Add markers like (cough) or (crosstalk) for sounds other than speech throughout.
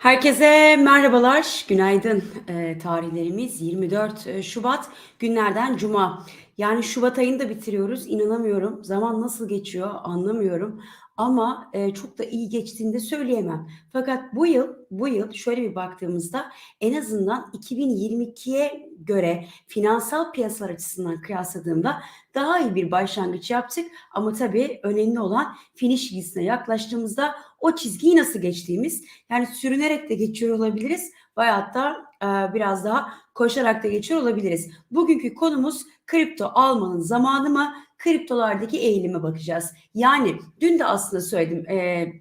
Herkese merhabalar, günaydın. Eee, tarihlerimiz 24 eee, Şubat, günlerden Cuma. Yani Şubat ayını da bitiriyoruz, inanamıyorum. Zaman nasıl geçiyor anlamıyorum ama eee, çok da iyi geçtiğini de söyleyemem. Fakat bu yıl, bu yıl şöyle bir baktığımızda en azından 2022'ye göre finansal piyasalar açısından kıyasladığımda daha iyi bir başlangıç yaptık. Ama tabii önemli olan finish çizgisine yaklaştığımızda o çizgiyi nasıl geçtiğimiz. Yani sürünerek de geçiyor olabiliriz veyahut da e, biraz daha koşarak da geçiyor olabiliriz. Bugünkü konumuz kripto almanın zamanı mı? Kriptolardaki eğilime bakacağız. Yani dün de aslında söyledim. E,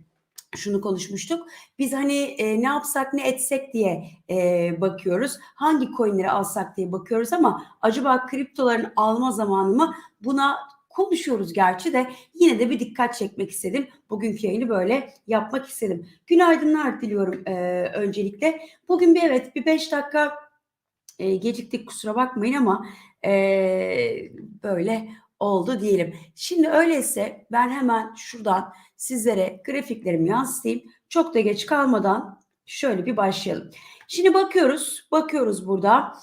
şunu konuşmuştuk. Biz hani e, ne yapsak ne etsek diye e, bakıyoruz. Hangi coinleri alsak diye bakıyoruz ama acaba kriptoların alma zamanı mı? Buna konuşuyoruz gerçi de yine de bir dikkat çekmek istedim. Bugünkü yayını böyle yapmak istedim. Günaydınlar diliyorum e, öncelikle. Bugün bir evet bir 5 dakika e, geciktik kusura bakmayın ama e, böyle oldu diyelim. Şimdi öyleyse ben hemen şuradan sizlere grafiklerimi yansıtayım. Çok da geç kalmadan şöyle bir başlayalım. Şimdi bakıyoruz, bakıyoruz burada.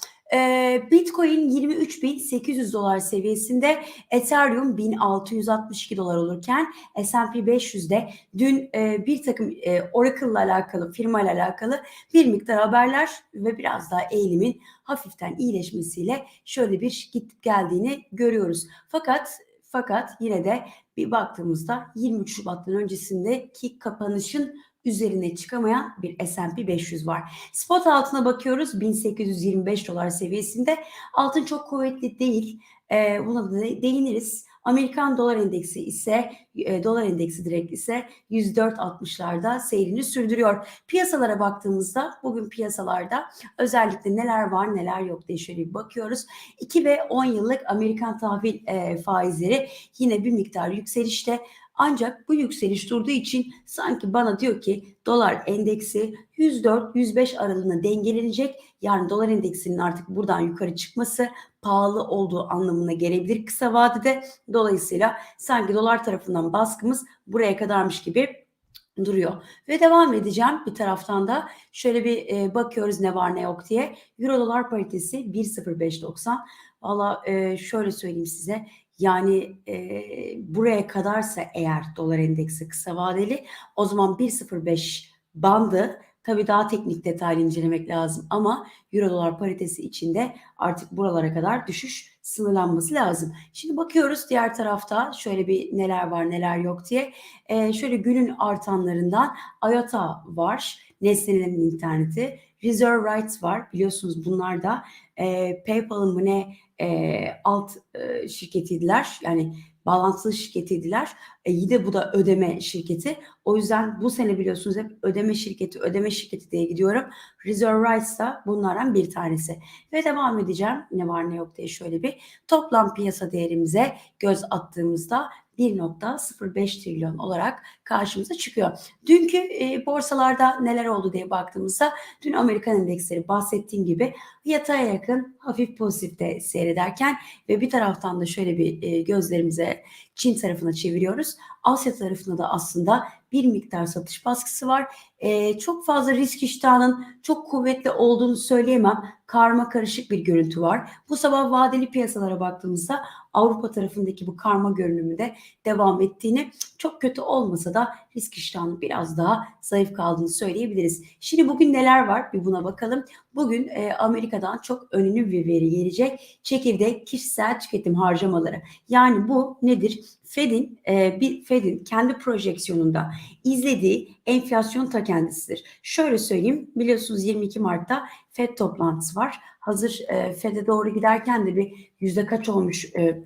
Bitcoin 23.800 dolar seviyesinde, Ethereum 1662 dolar olurken S&P 500'de dün bir takım Oracle ile alakalı, firma ile alakalı bir miktar haberler ve biraz daha eğilimin hafiften iyileşmesiyle şöyle bir gidip geldiğini görüyoruz. Fakat fakat yine de bir baktığımızda 23 Şubat'tan öncesindeki kapanışın üzerine çıkamayan bir S&P 500 var. Spot altına bakıyoruz 1825 dolar seviyesinde. Altın çok kuvvetli değil. E, buna da değiniriz. Amerikan dolar endeksi ise e, dolar endeksi direkt ise 104.60'larda seyrini sürdürüyor. Piyasalara baktığımızda bugün piyasalarda özellikle neler var neler yok diye şöyle bir bakıyoruz. 2 ve 10 yıllık Amerikan tahvil e, faizleri yine bir miktar yükselişte. Ancak bu yükseliş durduğu için sanki bana diyor ki dolar endeksi 104-105 aralığına dengelenecek. Yani dolar endeksinin artık buradan yukarı çıkması pahalı olduğu anlamına gelebilir kısa vadede. Dolayısıyla sanki dolar tarafından baskımız buraya kadarmış gibi duruyor. Ve devam edeceğim bir taraftan da şöyle bir e, bakıyoruz ne var ne yok diye. Euro dolar paritesi 1.0590. Valla e, şöyle söyleyeyim size yani e, buraya kadarsa eğer dolar endeksi kısa vadeli o zaman 1.05 bandı tabii daha teknik detaylı incelemek lazım ama euro dolar paritesi içinde artık buralara kadar düşüş sınırlanması lazım. Şimdi bakıyoruz diğer tarafta şöyle bir neler var neler yok diye. Ee, şöyle günün artanlarından IOTA var. Nesnelerin interneti. Reserve Rights var. Biliyorsunuz bunlar da e, PayPal'ın mı ne e, alt e, şirketiydiler. Yani bağlantılı şirketiydiler. E, iyi de bu da ödeme şirketi. O yüzden bu sene biliyorsunuz hep ödeme şirketi, ödeme şirketi diye gidiyorum. Reserve Rights da bunlardan bir tanesi. Ve devam edeceğim ne var ne yok diye şöyle bir toplam piyasa değerimize göz attığımızda 1.05 trilyon olarak karşımıza çıkıyor. Dünkü e, borsalarda neler oldu diye baktığımızda dün Amerikan endeksleri bahsettiğim gibi yataya yakın hafif pozitifte seyrederken ve bir taraftan da şöyle bir e, gözlerimize Çin tarafına çeviriyoruz. Asya tarafında da aslında bir miktar satış baskısı var. E, çok fazla risk iştahının çok kuvvetli olduğunu söyleyemem. Karma karışık bir görüntü var. Bu sabah vadeli piyasalara baktığımızda Avrupa tarafındaki bu karma görünümü de devam ettiğini çok kötü olmasa da risk iştahının biraz daha zayıf kaldığını söyleyebiliriz. Şimdi bugün neler var bir buna bakalım. Bugün e, Amerika'dan çok önemli bir veri gelecek. Çekirdek kişisel tüketim harcamaları. Yani bu nedir? Fed'in e, bir Fed'in kendi projeksiyonunda izlediği enflasyon ta kendisidir. Şöyle söyleyeyim biliyorsunuz 22 Mart'ta Fed toplantısı var. Hazır e, Fed'e doğru giderken de bir yüzde kaç olmuş e,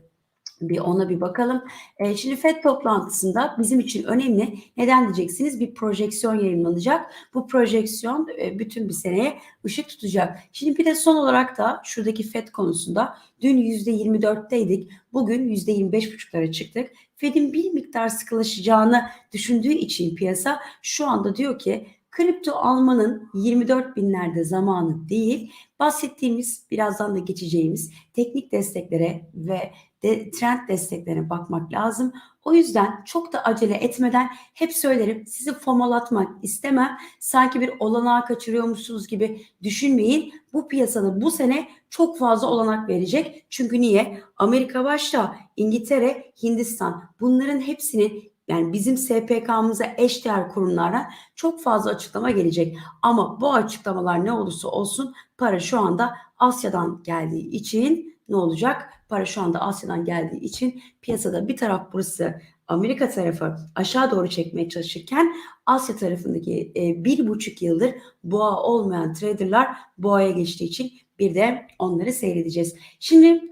bir ona bir bakalım. E, şimdi FED toplantısında bizim için önemli. Neden diyeceksiniz? Bir projeksiyon yayınlanacak. Bu projeksiyon e, bütün bir seneye ışık tutacak. Şimdi bir de son olarak da şuradaki FED konusunda dün %24'teydik. Bugün %25,5'lara çıktık. Fed'in bir miktar sıkılaşacağını düşündüğü için piyasa şu anda diyor ki kripto almanın 24 binlerde zamanı değil. Bahsettiğimiz birazdan da geçeceğimiz teknik desteklere ve de, trend desteklerine bakmak lazım. O yüzden çok da acele etmeden hep söylerim sizi fomalatmak istemem. Sanki bir olanağı kaçırıyormuşsunuz gibi düşünmeyin. Bu piyasada bu sene çok fazla olanak verecek. Çünkü niye? Amerika başta, İngiltere, Hindistan bunların hepsinin yani bizim SPK'mıza eşdeğer kurumlara çok fazla açıklama gelecek. Ama bu açıklamalar ne olursa olsun para şu anda Asya'dan geldiği için ne olacak? Para şu anda Asya'dan geldiği için piyasada bir taraf burası Amerika tarafı aşağı doğru çekmeye çalışırken Asya tarafındaki e, bir buçuk yıldır boğa olmayan traderlar boğaya geçtiği için bir de onları seyredeceğiz. Şimdi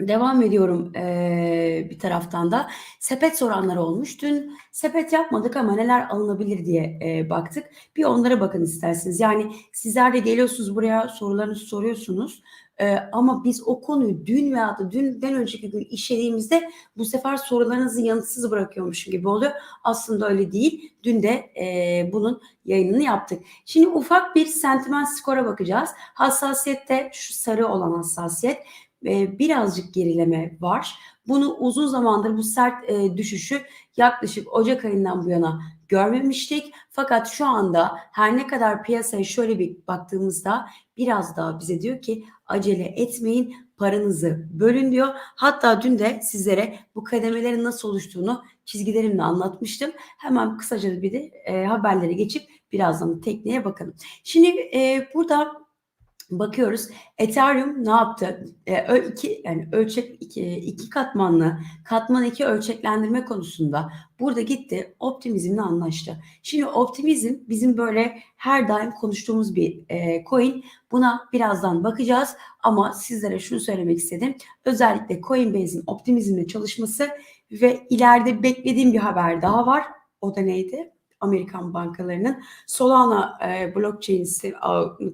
Devam ediyorum ee, bir taraftan da. Sepet soranlar olmuş. Dün sepet yapmadık ama neler alınabilir diye e, baktık. Bir onlara bakın isterseniz. Yani sizler de geliyorsunuz buraya sorularınızı soruyorsunuz. E, ama biz o konuyu dün veya da dünden önceki gün işlediğimizde bu sefer sorularınızı yanıtsız bırakıyormuşum gibi oluyor. Aslında öyle değil. Dün de e, bunun yayınını yaptık. Şimdi ufak bir sentiment skora bakacağız. Hassasiyette şu sarı olan hassasiyet e, birazcık gerileme var. Bunu uzun zamandır bu sert e, düşüşü yaklaşık Ocak ayından bu yana görmemiştik. Fakat şu anda her ne kadar piyasaya şöyle bir baktığımızda biraz daha bize diyor ki acele etmeyin paranızı bölün diyor. Hatta dün de sizlere bu kademelerin nasıl oluştuğunu çizgilerimle anlatmıştım. Hemen kısaca bir de e, haberlere geçip birazdan tekneye bakalım. Şimdi e, burada Bakıyoruz Ethereum ne yaptı? E, iki yani ölçek iki, iki katmanlı katman iki ölçeklendirme konusunda burada gitti optimizmle anlaştı. Şimdi optimizm bizim böyle her daim konuştuğumuz bir e, coin. Buna birazdan bakacağız ama sizlere şunu söylemek istedim. Özellikle Coinbase'in optimizmle çalışması ve ileride beklediğim bir haber daha var. O da neydi? Amerikan bankalarının Solana e, blockchain'si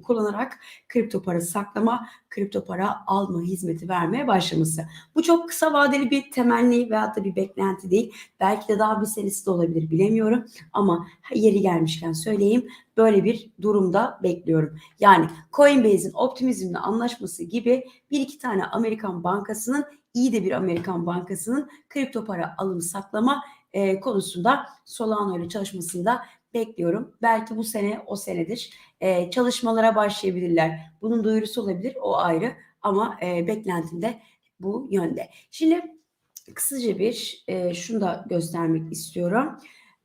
kullanarak kripto para saklama, kripto para alma hizmeti vermeye başlaması. Bu çok kısa vadeli bir temenni veyahut da bir beklenti değil. Belki de daha bir senesi de olabilir bilemiyorum. Ama yeri gelmişken söyleyeyim böyle bir durumda bekliyorum. Yani Coinbase'in optimizmle anlaşması gibi bir iki tane Amerikan bankasının iyi de bir Amerikan bankasının kripto para alım saklama e, konusunda Solano ile çalışmasını da bekliyorum. Belki bu sene o senedir. E, çalışmalara başlayabilirler. Bunun duyurusu olabilir o ayrı ama e, beklentim de bu yönde. Şimdi kısaca bir e, şunu da göstermek istiyorum.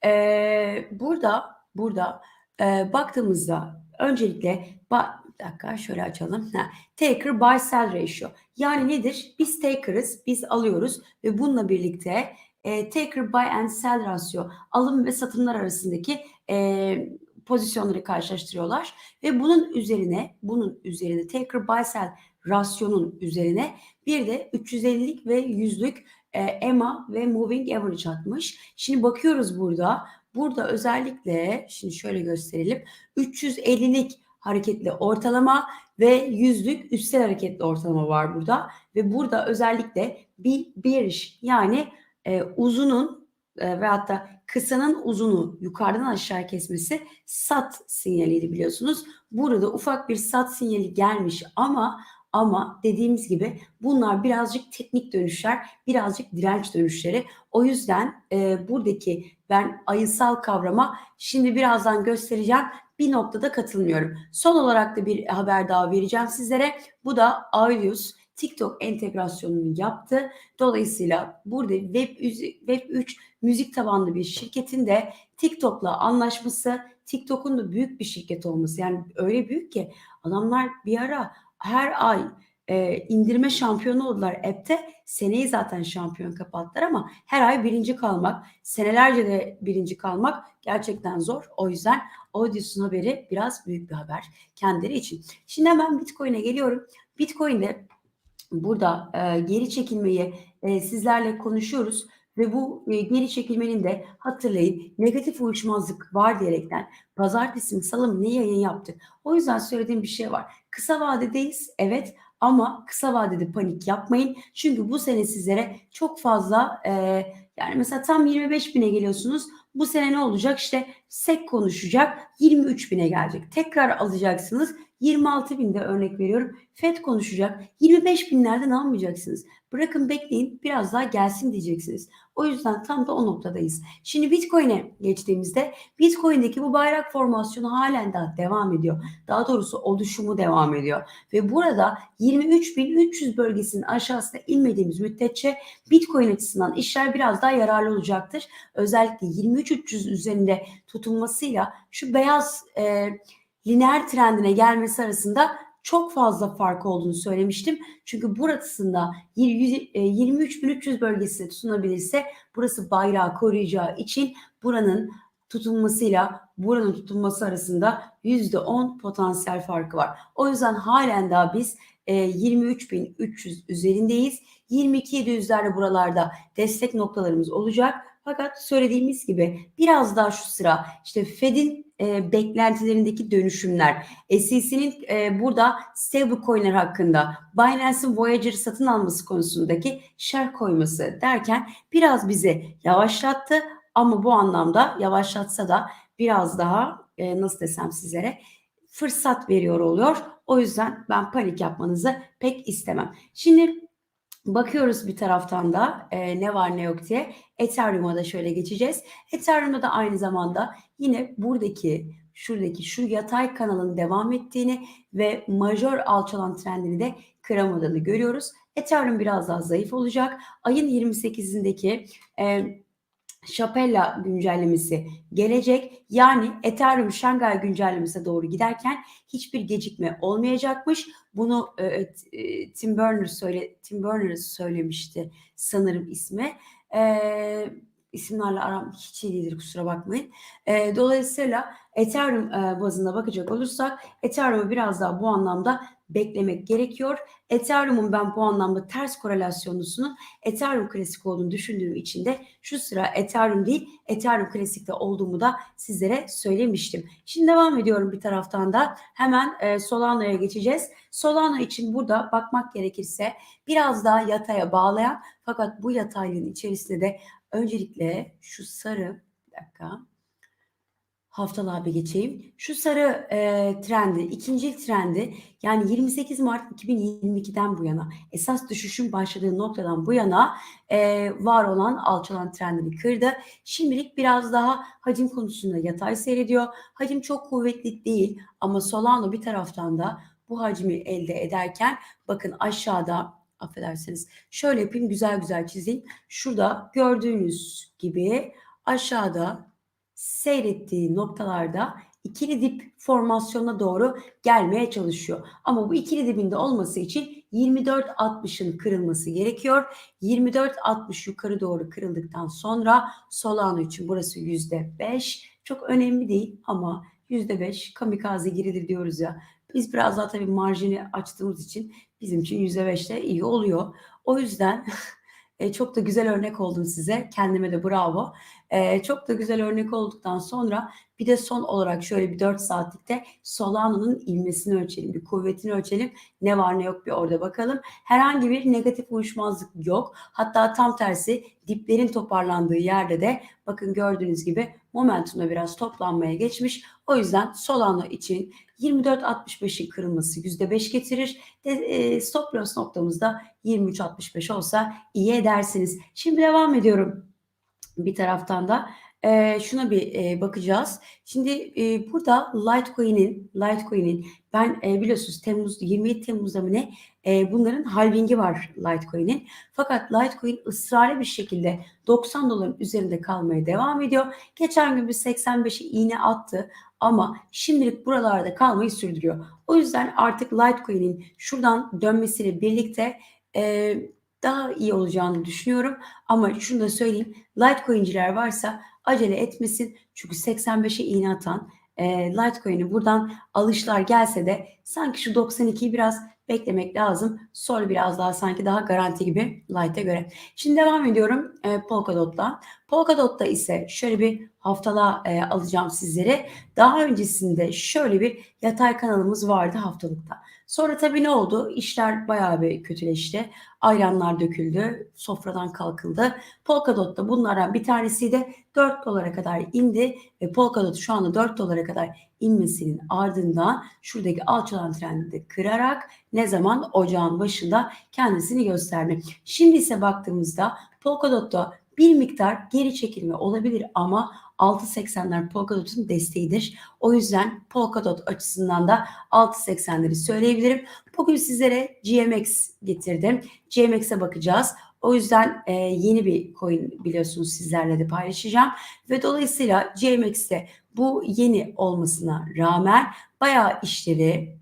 E, burada burada e, baktığımızda öncelikle ba bir dakika şöyle açalım. Ha, taker buy sell ratio. Yani nedir? Biz taker'ız, biz alıyoruz ve bununla birlikte e, taker buy and sell rasyo alım ve satımlar arasındaki e, pozisyonları karşılaştırıyorlar ve bunun üzerine bunun üzerine taker buy sell rasyonun üzerine bir de 350'lik ve 100'lük e, EMA ve moving average atmış. Şimdi bakıyoruz burada. Burada özellikle şimdi şöyle gösterelim. 350'lik hareketli ortalama ve yüzlük üstel hareketli ortalama var burada ve burada özellikle bir bearish yani e, uzunun e, ve hatta kısanın uzunu yukarıdan aşağı kesmesi sat sinyaliydi biliyorsunuz. Burada ufak bir sat sinyali gelmiş ama ama dediğimiz gibi bunlar birazcık teknik dönüşler, birazcık direnç dönüşleri. O yüzden e, buradaki ben ayısal kavrama şimdi birazdan göstereceğim bir noktada katılmıyorum. Son olarak da bir haber daha vereceğim sizlere. Bu da Audius TikTok entegrasyonunu yaptı. Dolayısıyla burada Web, Web 3 müzik tabanlı bir şirketin de TikTok'la anlaşması, TikTok'un da büyük bir şirket olması. Yani öyle büyük ki adamlar bir ara her ay e, indirme şampiyonu oldular app'te. Seneyi zaten şampiyon kapattılar ama her ay birinci kalmak, senelerce de birinci kalmak gerçekten zor. O yüzden Audius'un haberi biraz büyük bir haber kendileri için. Şimdi hemen Bitcoin'e geliyorum. Bitcoin'de burada e, geri çekilmeyi e, sizlerle konuşuyoruz ve bu e, geri çekilmenin de hatırlayın negatif uyuşmazlık var diyerekten pazartesi mi salı mı ne yayın yaptık. O yüzden söylediğim bir şey var. Kısa vadedeyiz evet ama kısa vadede panik yapmayın. Çünkü bu sene sizlere çok fazla e, yani mesela tam 25 bine geliyorsunuz. Bu sene ne olacak? İşte SEK konuşacak 23 bine gelecek. Tekrar alacaksınız 26 binde örnek veriyorum. FED konuşacak. 25 binlerden almayacaksınız. Bırakın bekleyin biraz daha gelsin diyeceksiniz. O yüzden tam da o noktadayız. Şimdi Bitcoin'e geçtiğimizde Bitcoin'deki bu bayrak formasyonu halen daha devam ediyor. Daha doğrusu oluşumu devam ediyor. Ve burada 23.300 bölgesinin aşağısına inmediğimiz müddetçe Bitcoin açısından işler biraz daha yararlı olacaktır. Özellikle 23.300 üzerinde tutulmasıyla şu beyaz e, lineer trendine gelmesi arasında çok fazla fark olduğunu söylemiştim. Çünkü burasında 23.300 e, bölgesine tutunabilirse burası bayrağı koruyacağı için buranın tutulmasıyla buranın tutulması arasında %10 potansiyel farkı var. O yüzden halen daha biz 23.300 e, üzerindeyiz. 22.700'lerde buralarda destek noktalarımız olacak. Fakat söylediğimiz gibi biraz daha şu sıra işte Fed'in e, beklentilerindeki dönüşümler, SEC'nin e, burada stablecoin'ler hakkında Binance'ın Voyager'ı satın alması konusundaki şer koyması derken biraz bizi yavaşlattı ama bu anlamda yavaşlatsa da biraz daha e, nasıl desem sizlere fırsat veriyor oluyor. O yüzden ben panik yapmanızı pek istemem. Şimdi Bakıyoruz bir taraftan da e, ne var ne yok diye. Ethereum'a da şöyle geçeceğiz. Ethereum'da da aynı zamanda yine buradaki şuradaki şu yatay kanalın devam ettiğini ve majör alçalan trendini de kıramadığını görüyoruz. Ethereum biraz daha zayıf olacak. Ayın 28'indeki e, Şapella güncellemesi gelecek. Yani Ethereum Şangay güncellemesine doğru giderken hiçbir gecikme olmayacakmış. Bunu e, e, Tim Berners söyle Tim Berners söylemişti sanırım ismi. E, isimlerle aram hiç iyi değildir kusura bakmayın. E, dolayısıyla Ethereum e, bazında bakacak olursak Ethereum'u biraz daha bu anlamda beklemek gerekiyor. Ethereum'un ben bu anlamda ters korelasyonlusunun Ethereum klasik olduğunu düşündüğüm için de şu sıra Ethereum değil Ethereum klasikte olduğumu da sizlere söylemiştim. Şimdi devam ediyorum bir taraftan da hemen e, Solana'ya geçeceğiz. Solana için burada bakmak gerekirse biraz daha yataya bağlayan fakat bu yataylığın içerisinde de öncelikle şu sarı bir dakika haftalığa bir geçeyim. Şu sarı e, trendi, ikinci trendi yani 28 Mart 2022'den bu yana esas düşüşün başladığı noktadan bu yana e, var olan alçalan trendini kırdı. Şimdilik biraz daha hacim konusunda yatay seyrediyor. Hacim çok kuvvetli değil ama Solano bir taraftan da bu hacmi elde ederken bakın aşağıda affedersiniz şöyle yapayım güzel güzel çizeyim. Şurada gördüğünüz gibi aşağıda seyrettiği noktalarda ikili dip formasyona doğru gelmeye çalışıyor. Ama bu ikili dibinde olması için 24.60'ın kırılması gerekiyor. 24.60 yukarı doğru kırıldıktan sonra Solano için burası %5. Çok önemli değil ama %5 kamikaze girilir diyoruz ya. Biz biraz daha tabii marjini açtığımız için bizim için %5 de iyi oluyor. O yüzden (laughs) E, çok da güzel örnek oldum size. Kendime de bravo. Çok da güzel örnek olduktan sonra bir de son olarak şöyle bir 4 saatlikte Solano'nun ilmesini ölçelim. Bir kuvvetini ölçelim. Ne var ne yok bir orada bakalım. Herhangi bir negatif uyuşmazlık yok. Hatta tam tersi diplerin toparlandığı yerde de bakın gördüğünüz gibi momentumda biraz toplanmaya geçmiş. O yüzden Solano için 24.65'in kırılması %5 getirir. De, e, stop loss noktamızda 23.65 olsa iyi edersiniz. Şimdi devam ediyorum bir taraftan da. E, şuna bir e, bakacağız. Şimdi e, burada Litecoin'in Litecoin'in ben e, biliyorsunuz Temmuz 27 Temmuz'da mı ne e, bunların halvingi var Litecoin'in. Fakat Litecoin ısrarlı bir şekilde 90 doların üzerinde kalmaya devam ediyor. Geçen gün bir 85'e iğne attı ama şimdilik buralarda kalmayı sürdürüyor. O yüzden artık Litecoin'in şuradan dönmesiyle birlikte e, daha iyi olacağını düşünüyorum. Ama şunu da söyleyeyim. Litecoin'ciler varsa acele etmesin. Çünkü 85'e iğne atan e, Litecoin'i buradan alışlar gelse de sanki şu 92'yi biraz beklemek lazım. Sonra biraz daha sanki daha garanti gibi Lite'e göre. Şimdi devam ediyorum e, Polkadot'la. Polkadot'ta ise şöyle bir haftalığa e, alacağım sizlere. Daha öncesinde şöyle bir yatay kanalımız vardı haftalıkta. Sonra tabii ne oldu? İşler bayağı bir kötüleşti. Ayranlar döküldü, sofradan kalkıldı. Polkadot'ta bunlardan bir tanesiydi 4 dolara kadar indi ve Polkadot şu anda 4 dolara kadar inmesinin ardından şuradaki alçalan trendi de kırarak ne zaman ocağın başında kendisini gösterdi. Şimdi ise baktığımızda Polkadot'ta bir miktar geri çekilme olabilir ama 6.80'ler Polkadot'un desteğidir. O yüzden Polkadot açısından da 6.80'leri söyleyebilirim. Bugün sizlere GMX getirdim. GMX'e bakacağız. O yüzden e, yeni bir coin biliyorsunuz sizlerle de paylaşacağım. Ve dolayısıyla GMX'te bu yeni olmasına rağmen bayağı işleri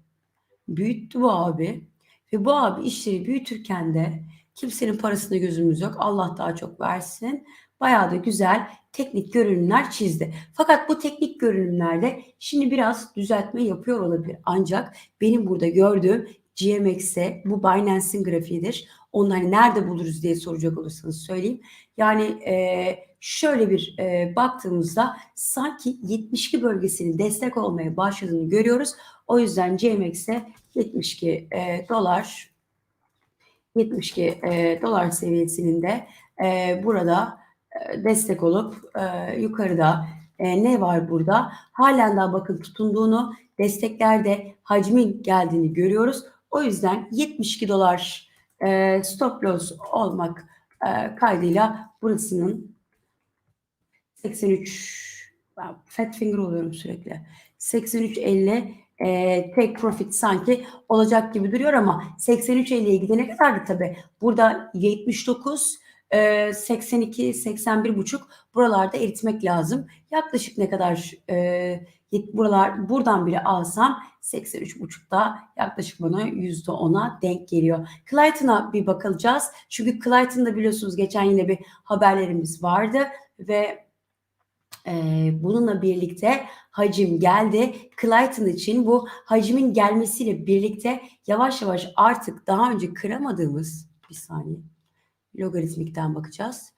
büyüttü bu abi. Ve bu abi işleri büyütürken de kimsenin parasında gözümüz yok. Allah daha çok versin. Bayağı da güzel teknik görünümler çizdi. Fakat bu teknik görünümlerde şimdi biraz düzeltme yapıyor olabilir. Ancak benim burada gördüğüm GMX'e bu Binance'in grafiğidir. Onu hani nerede buluruz diye soracak olursanız söyleyeyim. Yani e, şöyle bir e, baktığımızda sanki 72 bölgesinin destek olmaya başladığını görüyoruz. O yüzden GMX'e 72 e, dolar 72 e, dolar seviyesinin de e, burada destek olup e, yukarıda e, ne var burada? Halen daha bakın tutunduğunu desteklerde hacmin geldiğini görüyoruz. O yüzden 72 dolar e, stop loss olmak e, kaydıyla burasının 83 ben fat finger oluyorum sürekli. 83.50 e, take profit sanki olacak gibi duruyor ama 83.50'ye gidene kadar da tabii burada 79 82 81 buçuk buralarda eritmek lazım. Yaklaşık ne kadar e, buralar buradan bile alsam 83 buçukta yaklaşık bana yüzde ona denk geliyor. Clayton'a bir bakacağız. Çünkü Clayton'da biliyorsunuz geçen yine bir haberlerimiz vardı ve e, bununla birlikte hacim geldi. Clayton için bu hacmin gelmesiyle birlikte yavaş yavaş artık daha önce kıramadığımız bir saniye logaritmikten bakacağız.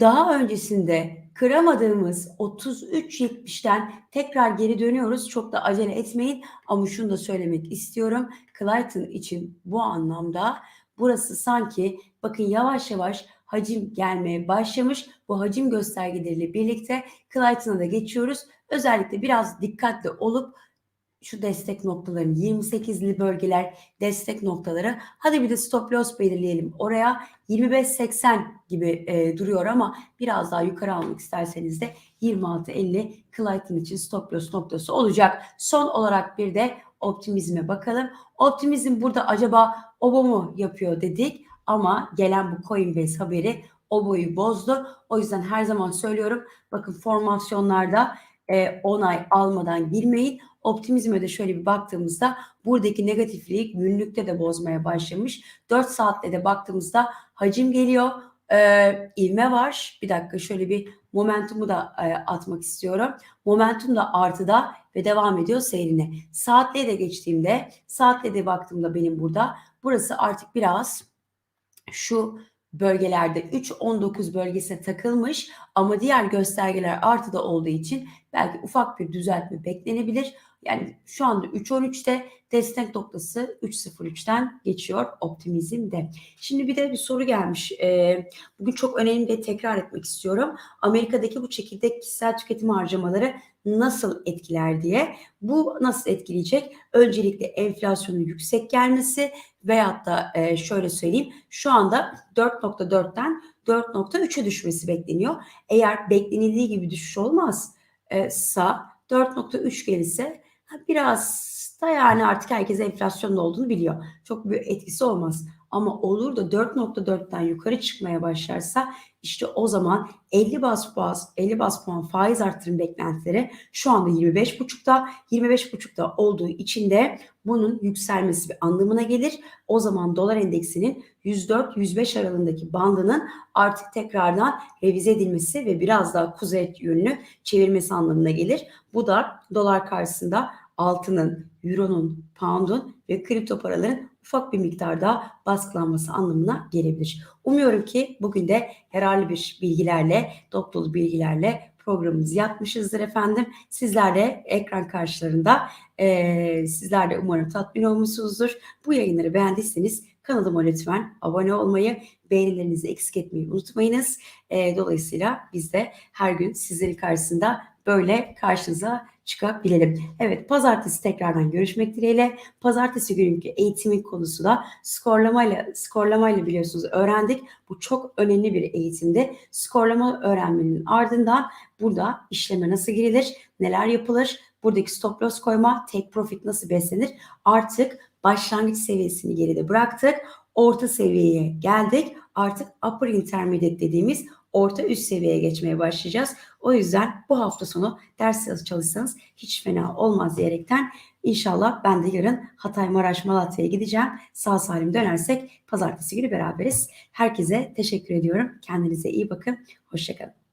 Daha öncesinde kıramadığımız 33.70'ten tekrar geri dönüyoruz. Çok da acele etmeyin ama şunu da söylemek istiyorum. Clayton için bu anlamda burası sanki bakın yavaş yavaş hacim gelmeye başlamış. Bu hacim göstergeleriyle birlikte Clayton'a da geçiyoruz. Özellikle biraz dikkatli olup şu destek noktaların 28'li bölgeler destek noktaları. Hadi bir de stop loss belirleyelim. Oraya 25.80 gibi e, duruyor ama biraz daha yukarı almak isterseniz de 26.50 Clayton için stop loss noktası olacak. Son olarak bir de optimizme bakalım. Optimizm burada acaba obo mu yapıyor dedik ama gelen bu Coinbase haberi oboyu bozdu. O yüzden her zaman söylüyorum bakın formasyonlarda e, onay almadan girmeyin. Optimizme de şöyle bir baktığımızda buradaki negatifliği günlükte de bozmaya başlamış. 4 saatte de baktığımızda hacim geliyor. Ee, ilme var. Bir dakika şöyle bir momentumu da e, atmak istiyorum. Momentum da artıda ve devam ediyor seyrine. Saatliğe de geçtiğimde, saatliğe de baktığımda benim burada burası artık biraz şu bölgelerde 3-19 bölgesine takılmış ama diğer göstergeler artıda olduğu için belki ufak bir düzeltme beklenebilir. Yani şu anda 3.13'te destek noktası 3.03'ten geçiyor optimizmde. Şimdi bir de bir soru gelmiş. Ee, bugün çok önemli de tekrar etmek istiyorum. Amerika'daki bu çekirdek kişisel tüketim harcamaları nasıl etkiler diye. Bu nasıl etkileyecek? Öncelikle enflasyonun yüksek gelmesi veyahut da e, şöyle söyleyeyim şu anda 4.4'ten 4.3'e düşmesi bekleniyor. Eğer beklenildiği gibi düşüş olmazsa 4.3 gelirse biraz da yani artık herkes enflasyonda olduğunu biliyor. Çok bir etkisi olmaz. Ama olur da 4.4'ten yukarı çıkmaya başlarsa işte o zaman 50 bas puan, 50 bas puan faiz artırım beklentileri şu anda 25.5'ta 25.5'ta olduğu için de bunun yükselmesi bir anlamına gelir. O zaman dolar endeksinin 104-105 aralığındaki bandının artık tekrardan revize edilmesi ve biraz daha kuzey yönlü çevirmesi anlamına gelir. Bu da dolar karşısında altının, euronun, pound'un ve kripto paraların ufak bir miktarda baskılanması anlamına gelebilir. Umuyorum ki bugün de herhalde bir bilgilerle, dop bilgilerle programımızı yapmışızdır efendim. Sizler de ekran karşılarında e, sizler de umarım tatmin olmuşsunuzdur. Bu yayınları beğendiyseniz kanalıma lütfen abone olmayı, beğenilerinizi eksik etmeyi unutmayınız. E, dolayısıyla biz de her gün sizlerin karşısında böyle karşınıza çıkabilelim. Evet pazartesi tekrardan görüşmek dileğiyle. Pazartesi günkü eğitimin konusu da skorlamayla, skorlamayla biliyorsunuz öğrendik. Bu çok önemli bir eğitimde. Skorlama öğrenmenin ardından burada işleme nasıl girilir, neler yapılır, buradaki stop loss koyma, take profit nasıl beslenir artık başlangıç seviyesini geride bıraktık. Orta seviyeye geldik. Artık upper intermediate dediğimiz orta üst seviyeye geçmeye başlayacağız. O yüzden bu hafta sonu ders çalışsanız hiç fena olmaz diyerekten inşallah ben de yarın Hatay Maraş Malatya'ya gideceğim. Sağ salim dönersek pazartesi günü beraberiz. Herkese teşekkür ediyorum. Kendinize iyi bakın. Hoşçakalın.